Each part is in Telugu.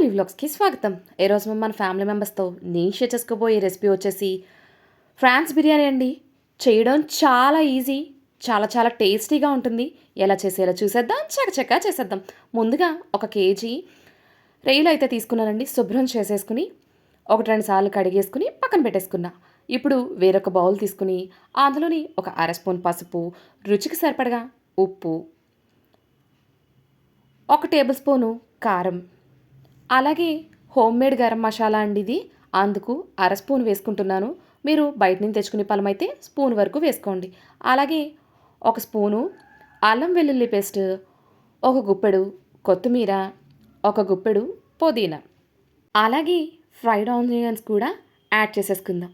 మౌలి వ్లాగ్స్కి స్వాగతం. ఈరోజు మన ఫ్యామిలీ మెంబర్స్తో నేను షేర్ చేసుకోబోయే రెసిపీ వచ్చేసి ఫ్రాన్స్ బిర్యానీ అండి. చేయడం చాలా ఈజీ చాలా చాలా టేస్టీగా ఉంటుంది. ఎలా చేసేలా చూసేద్దాం? చకచకా చేసేద్దాం. ముందుగా ఒక కేజీ రొయ్యలు అయితే తీసుకున్నానండి. శుభ్రం చేసేసుకుని ఒకటి రెండు సార్లు కడిగేసుకుని పక్కన పెట్టేసుకున్నా. ఇప్పుడు వేరొక బౌల్ తీసుకుని అందులోని ఒక అర స్పూన్ పసుపు రుచికి సరిపడగా ఉప్పు ఒక టేబుల్ స్పూను కారం అలాగే హోమ్ మేడ్ గరం మసాలా అండి ఇది. అందుకు అర స్పూన్ వేసుకుంటున్నాను. మీరు బయట నుంచి తెచ్చుకునే పలం అయితే స్పూన్ వరకు వేసుకోండి. అలాగే ఒక స్పూను అల్లం వెల్లుల్లి పేస్ట్ ఒక గుప్పెడు కొత్తిమీర ఒక గుప్పెడు పుదీనా. అలాగే ఫ్రైడ్ ఆనియన్స్ కూడా యాడ్ చేసేసుకుందాం.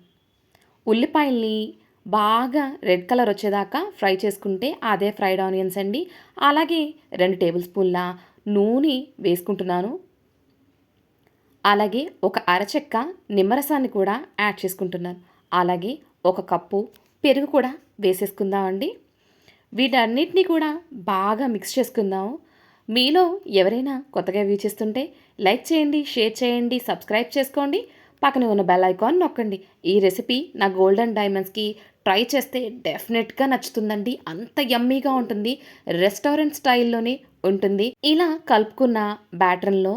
ఉల్లిపాయల్ని బాగా రెడ్ కలర్ వచ్చేదాకా ఫ్రై చేసుకుంటే అదే ఫ్రైడ్ ఆనియన్స్ అండి. అలాగే రెండు టేబుల్ స్పూన్ల నూనె వేసుకుంటున్నాను. అలాగే ఒక అరచెక్క నిమ్మరసాన్ని కూడా యాడ్ చేసుకుంటున్నాను. అలాగే ఒక కప్పు పెరుగు కూడా వేసేసుకుందామండి. వీటన్నిటిని కూడా బాగా మిక్స్ చేసుకుందాము. మీలో ఎవరైనా కొత్తగా వీక్షిస్తుంటే లైక్ చేయండి షేర్ చేయండి సబ్స్క్రైబ్ చేసుకోండి. పక్కనే ఉన్న బెల్ ఐకాన్ నొక్కండి. ఈ రెసిపీ నా గోల్డెన్ డైమండ్స్కి ట్రై చేస్తే డెఫినెట్గా నచ్చుతుందండి. అంత యమ్మీగా ఉంటుంది. రెస్టారెంట్ స్టైల్లోనే ఉంటుంది. ఇలా కలుపుకున్న బ్యాటర్లో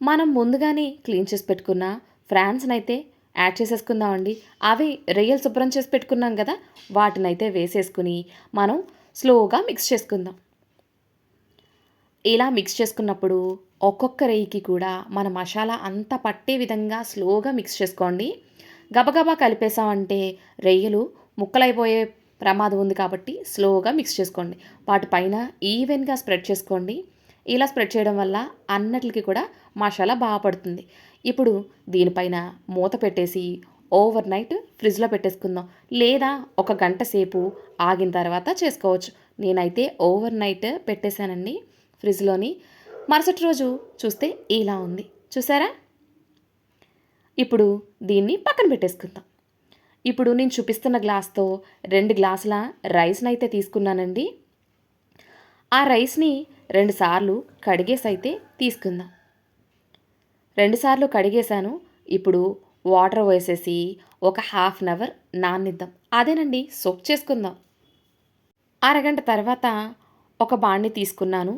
మనం ముందుగానే క్లీన్ చేసి పెట్టుకున్న ఫ్రాన్స్ని అయితే యాడ్ చేసేసుకుందామండి. అవి రొయ్యలు శుభ్రం చేసి పెట్టుకున్నాం కదా వాటినైతే వేసేసుకుని మనం స్లోగా మిక్స్ చేసుకుందాం. ఇలా మిక్స్ చేసుకున్నప్పుడు ఒక్కొక్క రెయ్యికి కూడా మన మసాలా అంతా పట్టే విధంగా స్లోగా మిక్స్ చేసుకోండి. గబగబా కలిపేసామంటే రొయ్యలు ముక్కలైపోయే ప్రమాదం ఉంది కాబట్టి స్లోగా మిక్స్ చేసుకోండి. వాటిపైన ఈవెన్గా స్ప్రెడ్ చేసుకోండి. ఇలా స్ప్రెడ్ చేయడం వల్ల అన్నిటికి కూడా మసాలా బాగా పడుతుంది. ఇప్పుడు దీనిపైన మూత పెట్టేసి ఓవర్ నైట్ ఫ్రిడ్జ్లో పెట్టేసుకుందాం. లేదా ఒక గంట సేపు ఆగిన తర్వాత చేసుకోవచ్చు. నేనైతే ఓవర్ నైట్ పెట్టేశానండి ఫ్రిడ్జ్లోని మరుసటి రోజు చూస్తే ఇలా ఉంది. చూసారా? ఇప్పుడు దీన్ని పక్కన పెట్టేసుకుందాం. ఇప్పుడు నేను చూపిస్తున్న గ్లాస్తో రెండు గ్లాసుల రైస్ని అయితే తీసుకున్నానండి. ఆ రైస్ని రెండుసార్లు కడిగేసి అయితే తీసుకుందాం. రెండుసార్లు కడిగేశాను. ఇప్పుడు వాటర్ వేసేసి ఒక హాఫ్ అన్ అవర్ నానిద్దాం. అదేనండి సోక్ చేసుకుందాం. అరగంట తర్వాత ఒక బాణ్ని తీసుకున్నాను.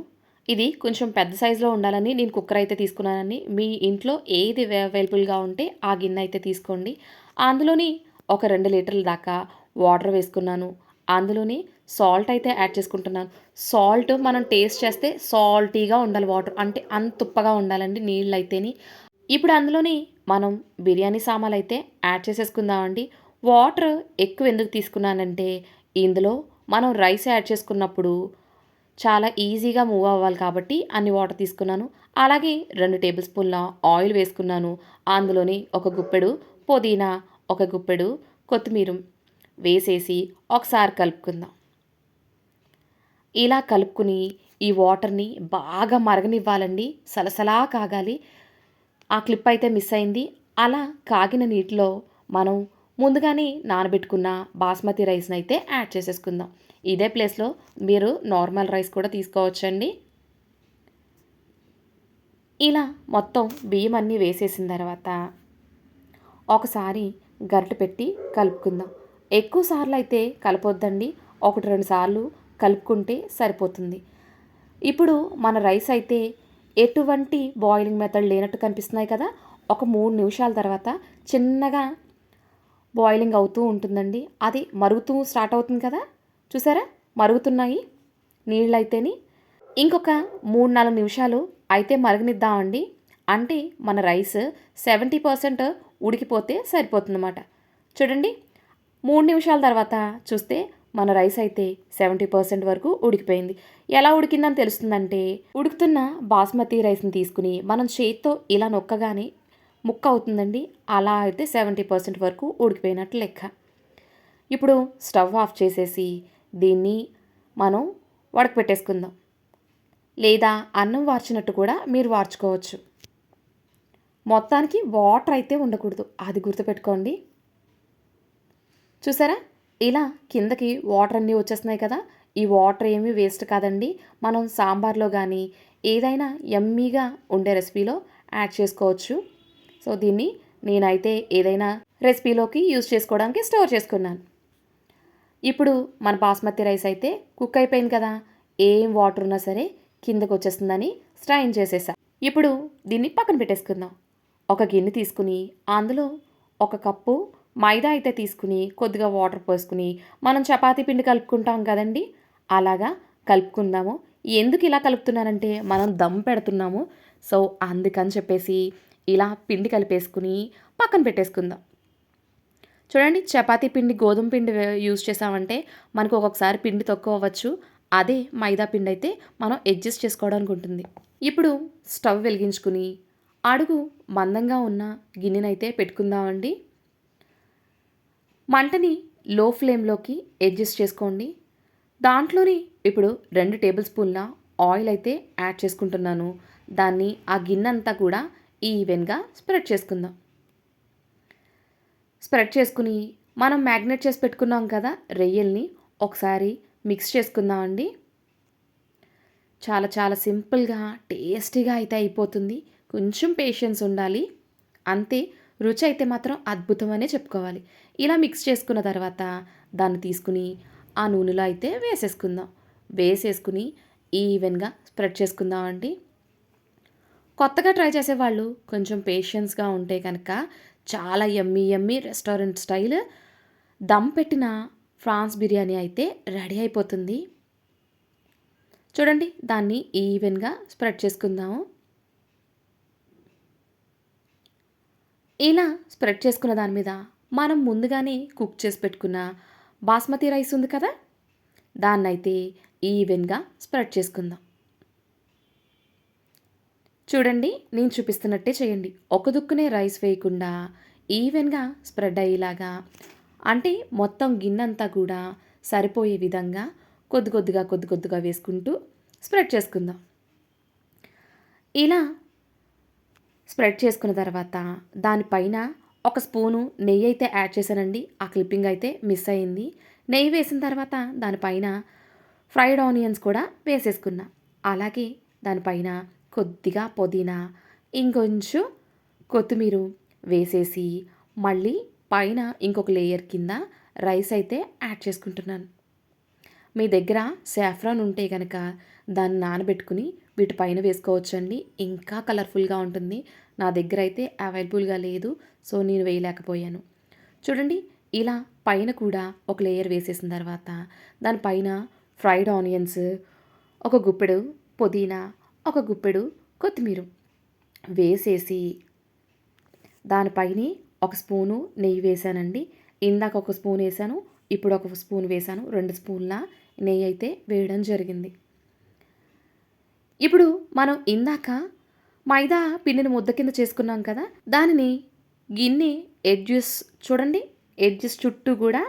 ఇది కొంచెం పెద్ద సైజులో ఉండాలని నేను కుక్కర్ అయితే తీసుకున్నానని మీ ఇంట్లో ఏది అవైలబుల్గా ఉంటే ఆ గిన్నె అయితే తీసుకోండి. అందులోని ఒక రెండు లీటర్ల దాకా వాటర్ వేసుకున్నాను. అందులోని సాల్ట్ అయితే యాడ్ చేసుకుంటున్నాను. సాల్ట్ మనం టేస్ట్ చేస్తే సాల్టీగా ఉండాలి వాటర్. అంటే అంత తుప్పగా ఉండాలండి నీళ్ళు అయితేని ఇప్పుడు అందులోని మనం బిర్యానీ సామాన్లు అయితే యాడ్ చేసేసుకుందామండి. వాటర్ ఎక్కువ ఎందుకు తీసుకున్నానంటే ఇందులో మనం రైస్ యాడ్ చేసుకున్నప్పుడు చాలా ఈజీగా మూవ్ అవ్వాలి కాబట్టి అన్ని వాటర్ తీసుకున్నాను. అలాగే రెండు టేబుల్ స్పూన్ల ఆయిల్ వేసుకున్నాను. అందులోని ఒక గుప్పెడు పుదీనా ఒక గుప్పెడు కొత్తిమీర వేసేసి ఒకసారి కలుపుకుందాం. ఇలా కలుపుకుని ఈ వాటర్ని బాగా మరగనివ్వాలండి. సలసలా కాగాలి. ఆ క్లిప్ అయితే మిస్ అయింది. అలా కాగిన నీటిలో మనం ముందుగానే నానబెట్టుకున్న బాస్మతి రైస్ని అయితే యాడ్ చేసేసుకుందాం. ఇదే ప్లేస్లో మీరు నార్మల్ రైస్ కూడా తీసుకోవచ్చండి. ఇలా మొత్తం బియ్యం అన్నీ వేసేసిన తర్వాత ఒకసారి గరిటె పెట్టి కలుపుకుందాం. ఎక్కువ సార్లు అయితే కలపొద్దండి. ఒకటి రెండు సార్లు కలుపుకుంటే సరిపోతుంది. ఇప్పుడు మన రైస్ అయితే ఎటువంటి బాయిలింగ్ మెథడ్ లేనట్టు కనిపిస్తున్నాయి కదా. ఒక మూడు నిమిషాల తర్వాత చిన్నగా బాయిలింగ్ అవుతూ ఉంటుందండి. అది మరుగుతూ స్టార్ట్ అవుతుంది కదా. చూసారా? మరుగుతున్నాయి నీళ్ళు అయితేని ఇంకొక మూడు నాలుగు నిమిషాలు అయితే మరగనిద్దామండి. అంటే మన రైస్ సెవెంటీ పర్సెంట్ ఉడికిపోతే సరిపోతుందన్నమాట. చూడండి. మూడు నిమిషాల తర్వాత చూస్తే మన రైస్ అయితే సెవెంటీ పర్సెంట్ వరకు ఉడికిపోయింది. ఎలా ఉడికిందని తెలుస్తుందంటే ఉడుకుతున్న బాస్మతి రైస్ని తీసుకుని మనం చేతితో ఇలా నొక్కగానే ముక్క అవుతుందండి. అలా అయితే సెవెంటీ పర్సెంట్ వరకు ఉడికిపోయినట్టు లెక్క. ఇప్పుడు స్టవ్ ఆఫ్ చేసేసి దీన్ని మనం వడకపెట్టేసుకుందాం. లేదా అన్నం వార్చినట్టు కూడా మీరు వార్చుకోవచ్చు. మొత్తానికి వాటర్ అయితే ఉండకూడదు. అది గుర్తుపెట్టుకోండి. చూసారా? ఇలా కిందకి వాటర్ అన్నీ వచ్చేస్తున్నాయి కదా. ఈ వాటర్ ఏమీ వేస్ట్ కాదండి. మనం సాంబార్లో కానీ ఏదైనా ఎమ్మీగా ఉండే రెసిపీలో యాడ్ చేసుకోవచ్చు. సో దీన్ని నేనైతే ఏదైనా రెసిపీలోకి యూజ్ చేసుకోవడానికి స్టోర్ చేసుకున్నాను. ఇప్పుడు మన బాస్మతి రైస్ అయితే కుక్ అయిపోయింది కదా. ఏం వాటర్ ఉన్నా సరే కిందకు వచ్చేస్తుందని స్ట్రైన్ చేసేసా. ఇప్పుడు దీన్ని పక్కన పెట్టేసుకుందాం. ఒక గిన్నె తీసుకుని అందులో ఒక కప్పు మైదా అయితే తీసుకుని కొద్దిగా వాటర్ పోసుకుని మనం చపాతీ పిండి కలుపుకుంటాం కదండి. అలాగా కలుపుకుందాము. ఎందుకు ఇలా కలుపుతున్నానంటే మనం దమ్ పెడుతున్నాము. సో అందుకని చెప్పేసి ఇలా పిండి కలిపేసుకుని పక్కన పెట్టేసుకుందాం. చూడండి చపాతీ పిండి గోధుమ పిండి యూజ్ చేసామంటే మనకు ఒక్కొక్కసారి పిండి తక్కువ అవ్వచ్చు. అదే మైదా పిండి అయితే మనం అడ్జస్ట్ చేసుకోవడానికి ఉంటుంది. ఇప్పుడు స్టవ్ వెలిగించుకుని అడుగు మందంగా ఉన్న గిన్నెనైతే పెట్టుకుందామండి. మంటని లో ఫ్లేమ్లోకి అడ్జస్ట్ చేసుకోండి. దాంట్లోని ఇప్పుడు రెండు టేబుల్ స్పూన్ల ఆయిల్ అయితే యాడ్ చేసుకుంటున్నాను. దాన్ని ఆ గిన్నె అంతా కూడా ఈవెన్గా స్ప్రెడ్ చేసుకుందాం. స్ప్రెడ్ చేసుకుని మనం మ్యాగ్నెట్ చేసి పెట్టుకున్నాం కదా రొయ్యల్ని ఒకసారి మిక్స్ చేసుకుందామండి. చాలా చాలా సింపుల్గా టేస్టీగా అయితే అయిపోతుంది. కొంచెం పేషెన్స్ ఉండాలి. అంతే రుచి అయితే మాత్రం అద్భుతమనే చెప్పుకోవాలి. ఇలా మిక్స్ చేసుకున్న తర్వాత దాన్ని తీసుకుని ఆ నూనెలో అయితే వేసేసుకుందాం. వేసేసుకుని ఈవెన్గా స్ప్రెడ్ చేసుకుందాం అండి. కొత్తగా ట్రై చేసేవాళ్ళు కొంచెం పేషెన్స్గా ఉంటే కనుక చాలా ఎమ్మీ ఎమ్మీ రెస్టారెంట్ స్టైల్ దమ్ పెట్టిన ఫ్రాన్స్ బిర్యానీ అయితే రెడీ అయిపోతుంది. చూడండి దాన్ని ఈవెన్గా స్ప్రెడ్ చేసుకుందాము. ఇలా స్ప్రెడ్ చేసుకున్న దాని మీద మనం ముందుగానే కుక్ చేసి పెట్టుకున్న బాస్మతి రైస్ ఉంది కదా? దాన్నైతే ఈవెన్గా స్ప్రెడ్ చేసుకుందాం. చూడండి నేను చూపిస్తున్నట్టే చేయండి. ఒక దుక్కునే రైస్ వేయకుండా ఈవెన్గా స్ప్రెడ్ అయ్యేలాగా అంటే మొత్తం గిన్నంతా కూడా సరిపోయే విధంగా కొద్ది కొద్దిగా కొద్ది కొద్దిగా వేసుకుంటూ స్ప్రెడ్ చేసుకుందాం. ఇలా స్ప్రెడ్ చేసుకున్న తర్వాత దానిపైన ఒక స్పూను నెయ్యి అయితే యాడ్ చేశానండి. ఆ క్లిప్పింగ్ అయితే మిస్ అయింది. నెయ్యి వేసిన తర్వాత దానిపైన ఫ్రైడ్ ఆనియన్స్ కూడా వేసేసుకున్నా. అలాగే దానిపైన కొద్దిగా పుదీనా ఇంకొంచెం కొత్తిమీర వేసేసి మళ్ళీ పైన ఇంకొక లేయర్ కింద రైస్ అయితే యాడ్ చేసుకుంటున్నాను. మీ దగ్గర సాఫ్రాన్ ఉంటే కనుక దాన్ని నానబెట్టుకుని వీటిపైన వేసుకోవచ్చండి. ఇంకా కలర్ఫుల్గా ఉంటుంది. నా దగ్గర అయితే అవైలబుల్గా లేదు. సో నేను వేయలేకపోయాను. చూడండి ఇలా పైన కూడా ఒక లేయర్ వేసేసిన తర్వాత దానిపైన ఫ్రైడ్ ఆనియన్స్ ఒక గుప్పెడు పుదీనా ఒక గుప్పెడు కొత్తిమీర వేసేసి దానిపైన ఒక స్పూను నెయ్యి వేసానండి ఇందాక ఒక స్పూన్ వేసాను ఇప్పుడు ఒక స్పూన్ వేసాను రెండు స్పూన్ల నెయ్యి అయితే వేయడం జరిగింది. ఇప్పుడు మనం ఇందాక మైదా పిండిని ముద్ద కింద చేసుకున్నాం కదా దానిని గిన్నె ఎడ్జెస్ చూడండి ఎడ్జెస్ చుట్టూ కూడా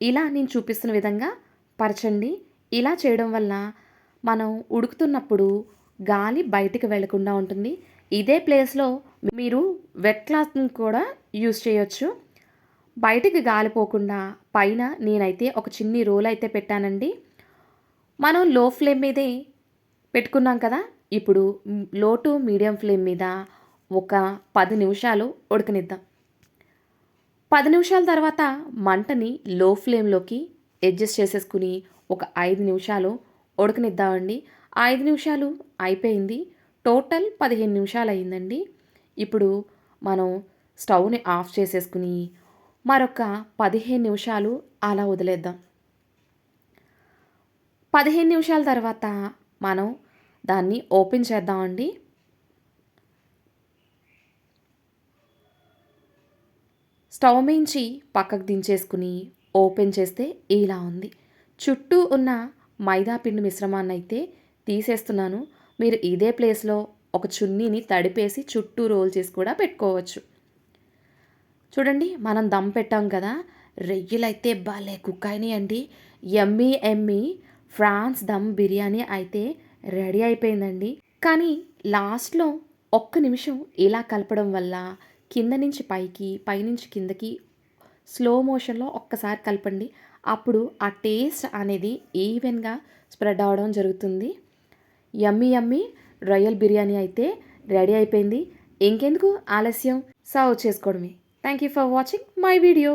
ఇలా నేను చూపిస్తున్న విధంగా పరచండి. ఇలా చేయడం వల్ల మనం ఉడుకుతున్నప్పుడు గాలి బయటికి వెళ్ళకుండా ఉంటుంది. ఇదే ప్లేస్లో మీరు వెట్ క్లాత్ని కూడా యూస్ చేయొచ్చు. బయటికి గాలిపోకుండా పైన నేనైతే ఒక చిన్ని రోల్ అయితే పెట్టానండి. మనం లో ఫ్లేమ్ మీదే పెట్టుకున్నాం కదా ఇప్పుడు లో టు మీడియం ఫ్లేమ్ మీద ఒక పది నిమిషాలు ఉడకనిద్దాం. పది నిమిషాల తర్వాత మంటని లో ఫ్లేమ్లోకి అడ్జస్ట్ చేసేసుకుని ఒక ఐదు నిమిషాలు ఉడకనిద్దామండి. ఐదు నిమిషాలు అయిపోయింది. టోటల్ పదిహేను నిమిషాలు అయిందండి. ఇప్పుడు మనం స్టవ్ని ఆఫ్ చేసేసుకుని మరొక పదిహేను నిమిషాలు అలా వదిలేద్దాం. పదిహేను నిమిషాల తర్వాత మనం దాన్ని ఓపెన్ చేద్దామండి. స్టవ్ మించి పక్కకు దించేసుకుని ఓపెన్ చేస్తే ఇలా ఉంది. చుట్టూ ఉన్న మైదా పిండి మిశ్రమాన్ని అయితే తీసేస్తున్నాను. మీరు ఇదే ప్లేస్లో ఒక చున్నీని తడిపేసి చుట్టూ రోల్ చేసి కూడా పెట్టుకోవచ్చు. చూడండి మనం దమ్ పెట్టాం కదా. రెయ్యలైతే భలే కుక్ అయినాయండి ఎమ్మీ ఎమ్మి ఫ్రాన్స్ దమ్ బిర్యానీ అయితే రెడీ అయిపోయిందండి. కానీ లాస్ట్లో ఒక్క నిమిషం ఇలా కలపడం వల్ల కింద నుంచి పైకి పైనుంచి కిందకి స్లో మోషన్లో ఒక్కసారి కలపండి. అప్పుడు ఆ టేస్ట్ అనేది ఈవెన్గా స్ప్రెడ్ అవడం జరుగుతుంది. యమ్మీ యమ్మీ రొయ్యల్ బిర్యానీ అయితే రెడీ అయిపోయింది. ఇంకెందుకు ఆలస్యం? సర్వ్ చేసుకోవడమే. Thank you for watching my video.